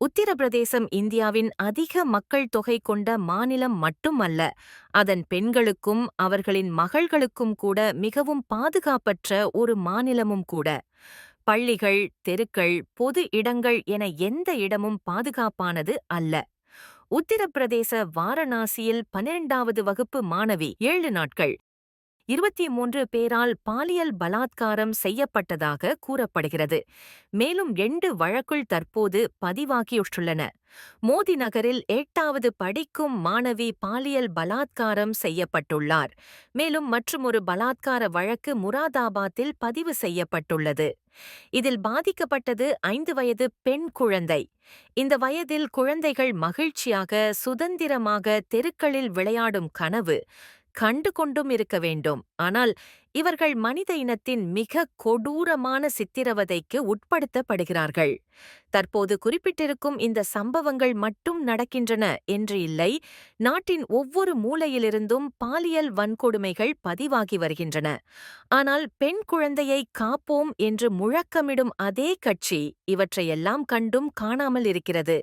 உத்தரப்பிரதேசம் இந்தியாவின் அதிக மக்கள் தொகை கொண்ட மாநிலம் மட்டுமல்ல அதன் பெண்களுக்கும் அவர்களின் மகள்களுக்கும் கூட மிகவும் பாதுகாப்பற்ற ஒரு மாநிலமும் கூட. பள்ளிகள் தெருக்கள் பொது இடங்கள் என எந்த இடமும் பாதுகாப்பானது அல்ல. உத்தரப்பிரதேச வாரணாசியில் பன்னிரண்டாவது வகுப்பு மாணவி ஏழு நாட்கள். இருபத்தி மூன்று பேரால் பாலியல் பலாத்காரம் செய்யப்பட்டதாக கூறப்படுகிறது. மேலும் ரெண்டு வழக்குள் தற்போது பதிவாகியுற்றுள்ளன மோதி நகரில் எட்டாவது படிக்கும் மாணவி பாலியல் பலாத்காரம் செய்யப்பட்டுள்ளார். மேலும் மற்றுமொரு பலாத்கார வழக்கு முராதாபாத்தில் பதிவு செய்யப்பட்டுள்ளது. இதில் பாதிக்கப்பட்டது ஐந்து வயது பெண் குழந்தை. இந்த வயதில் குழந்தைகள் மகிழ்ச்சியாக சுதந்திரமாக தெருக்களில் விளையாடும் கனவு கண்டு கொண்டும் இருக்க வேண்டும். ஆனால் இவர்கள் மனித இனத்தின் மிக கொடூரமான சித்திரவதைக்கு உட்படுத்தப்படுகிறார்கள். தற்போது குறிப்பிட்டிருக்கும் இந்த சம்பவங்கள் மட்டும் நடக்கின்றன என்று இல்லை நாட்டின் ஒவ்வொரு மூலையிலிருந்தும் பாலியல் வன்கொடுமைகள் பதிவாகி வருகின்றன. ஆனால் பெண் குழந்தையை காப்போம் என்று முழக்கமிடும் அதே கட்சி இவற்றையெல்லாம் கண்டும் காணாமல் இருக்கிறது.